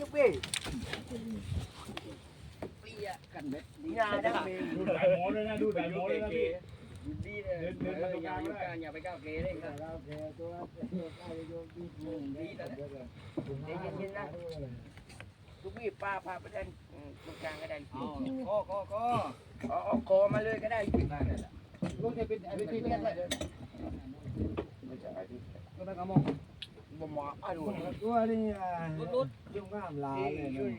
ลูกพี่เปียกันเบ็ดนี่นาได้เมงดูสายหมอเลยนะดูสายหมอเลยนะพี่ดีเลยอย่าอยู่กันอย่าไปก้าวเกเลยครับดีแต่ใจเย็นๆนะลูกพี่ป้าพาไปได้ตรงกลางก็ได้ก็ก็ก็เอาเอาคอมาเลยก็ได้พี่มาเลยลูกจะเป็นไอ้ที่เป็นอะไรไม่ใช่ไอ้ที่ก็ต้องมอง บ่หมออะดูตัวนี้อะยุ่งงามลายเลยช่วย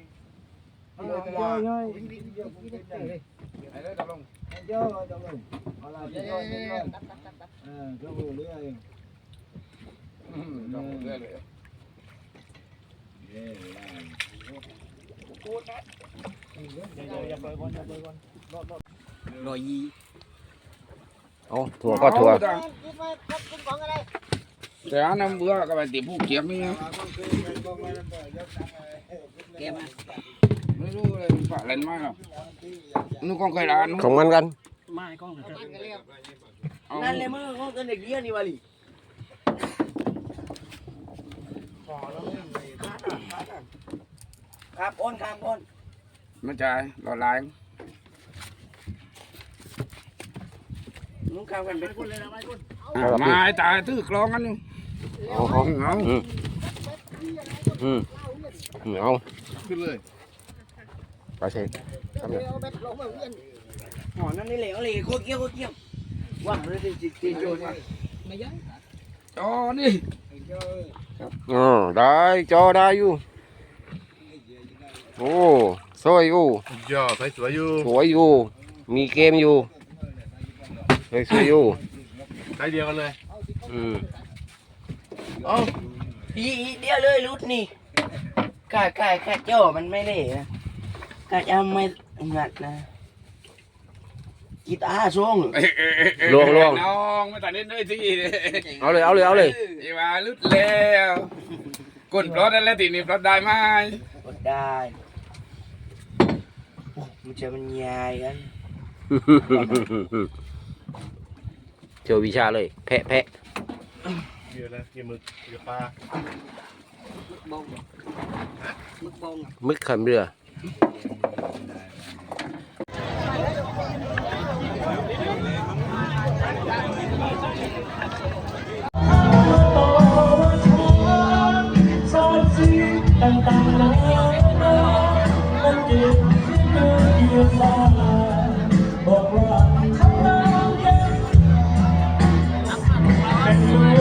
เยอะเยอะเยอะไอ้เลยกับลงเยอะจังเลยเอาละเยอะเยอะเออก็หูเรื่อยอืมลงเรื่อยเลยเย้ได้พูดนะอย่าเปิดก่อนอย่าเปิดก่อนรอยยีเอาถั่วก็ถั่ว แต่อันนั้นเบื่อก็ไปตีผู้เขียมนี่แกมาไม่รู้เลยฝากเล่นมากหรอกนู่นก็เคยร้านของมันกันไม่กล้องเลยนั่นเลยมึงเขาเป็นเด็กเลี้ยนี่วะลิครับอ้นครับอ้นไม่ใช่รอไลน์ลุงข้าวกันเป็นคนเลยนะไม่มาตายตื้อกลองกันอยู่ เอาเอาเอาอืมอืมอืมเอาขึ้นเลยไปเช็คทำเนี่ยอ๋อนั่นนี่เหลวเลยโคเกี้ยวโคเกี้ยวว่างเลยจริงจริงโจรไม่ยั้งจอนี่อ๋อได้จอได้อยู่โอ้สวยอยู่ยอใส่สวยอยู่สวยอยู่ มีเกมอยู่สวยสวยอยู่ใส่เดียวกันเลยอืม อ๋ออีอีเดียวเลยรุดนี่กายกายกายเจ้ามันไม่เละนะกายจะไม่หนักนะกีตาร์ส่งลวงลวงน้องไม่ตัดเล่นด้วยสิเอาเลยเอาเลยเอาเลยอีมาลุดแล้วกดปลดได้แล้วทีนี้ปลดได้ไหมปลดได้โอ้มันจะมันยายกันเจอวิชาเลย แพะแพะ เหยื่อะไรเหยื่มึกเหยื่อปลามึกบองมึกบองมึกขันเรือบอกว่าทำงานยัง